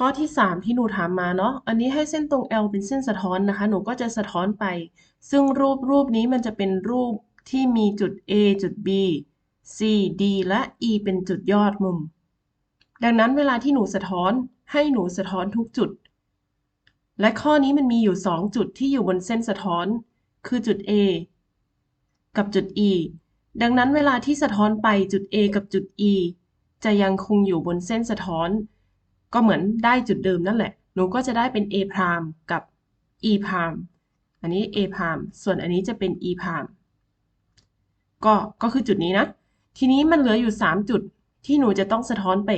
ข้อที่ 3 ที่หนูถามมาเนาะ อันนี้ให้เส้นตรง L เป็นเส้นสะท้อนนะคะ หนูก็จะสะท้อนไป ซึ่งรูปรูปนี้มันจะเป็นรูปที่มีจุด A จุด B C D และ E เป็นจุดยอดมุม ดังนั้นเวลาที่หนูสะท้อนให้หนูสะท้อนทุกจุด และข้อนี้มันมีอยู่ 2 จุดที่อยู่บนเส้นสะท้อน คือจุด A กับจุด E ดังนั้นเวลาที่สะท้อนไปจุด A กับจุด E จะยังคงอยู่บนเส้นสะท้อน ก็เหมือนได้จุดเดิมนั่นแหละ หนูก็จะได้เป็น A พรามกับ E พรามอันนี้ A พรามส่วนอันนี้จะเป็น E พรามก็ก็คือจุดนี้นะ ทีนี้มันเหลืออยู่ 3 จุดที่หนูจะต้องสะท้อนไป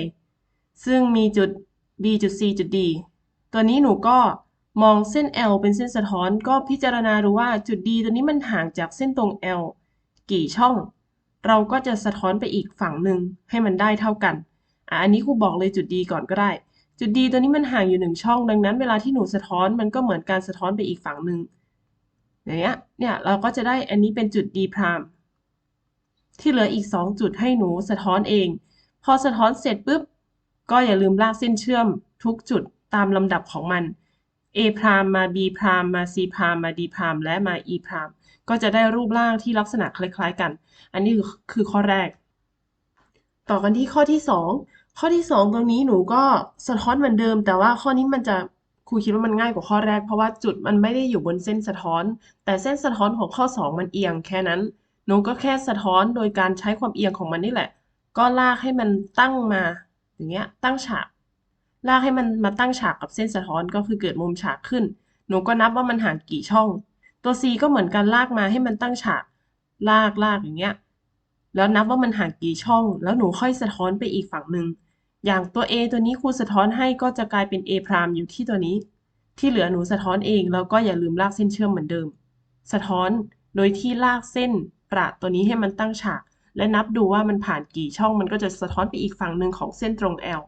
ซึ่งมีจุด B จุด C จุด D ตัวนี้หนูก็มองเส้น L เป็นเส้นสะท้อนก็พิจารณาดูว่าจุด D ตัวนี้มันห่างจากเส้นตรง L กี่ช่อง เราก็จะสะท้อนไปอีกฝั่งหนึ่งให้มันได้เท่ากันอะอันนี้ครูบอกเลยจุด D ก่อนก็ได้ จุด D ตัวนี้มันห่างอยู่หนึ่งช่อง ดังนั้นเวลาที่หนูสะท้อนมันก็เหมือนการสะท้อนไปอีกฝั่งหนึ่งอย่างเงี้ยเนี่ยเราก็จะได้อันนี้เป็นจุด D พรามที่เหลืออีก 2 จุดให้หนูสะท้อนเอง พอสะท้อนเสร็จปุ๊บ ก็อย่าลืมลากเส้นเชื่อมทุกจุดตามลำดับของมัน A พรามมา B พรามมา C พรามมา D พรามและมา E พรามก็จะได้รูปร่างที่ลักษณะคล้ายๆกัน อันนี้คือข้อแรก ต่อกันที่ข้อที่ 2 ข้อที่ 2 ตรงนี้หนูก็สะท้อนเหมือนเดิม แต่ว่าข้อนี้มันจะครูคิดว่ามันง่ายกว่าข้อแรก เพราะว่าจุดมันไม่ได้อยู่บนเส้นสะท้อน แต่เส้นสะท้อนของข้อ 2 มันเอียงแค่นั้น หนูก็แค่สะท้อนโดยการใช้ความเอียงของมันนี่แหละ ก็ลากให้มันตั้งมา อย่างเงี้ย ตั้งฉาก ลากให้มันมาตั้งฉากกับเส้นสะท้อนก็คือเกิดมุมฉากขึ้น หนูก็นับว่ามันห่างกี่ช่อง ตัว C ก็เหมือนกันลากมาให้มันตั้งฉาก ลากลากอย่างเงี้ย แล้วนับว่ามันห่างกี่ช่อง แล้วหนูค่อยสะท้อนไปอีกฝั่งหนึ่ง อย่างตัว A ตัวนี้ครูสะท้อนให้ก็จะกลายเป็น A พรามอยู่ที่ตัวนี้ ที่เหลือหนูสะท้อนเองแล้วก็อย่าลืมลากเส้นเชื่อมเหมือนเดิม สะท้อนโดยที่ลากเส้นประตัวนี้ให้มันตั้งฉาก และนับดูว่ามันผ่านกี่ช่องมันก็จะสะท้อนไปอีกฝั่งหนึ่งของเส้นตรง L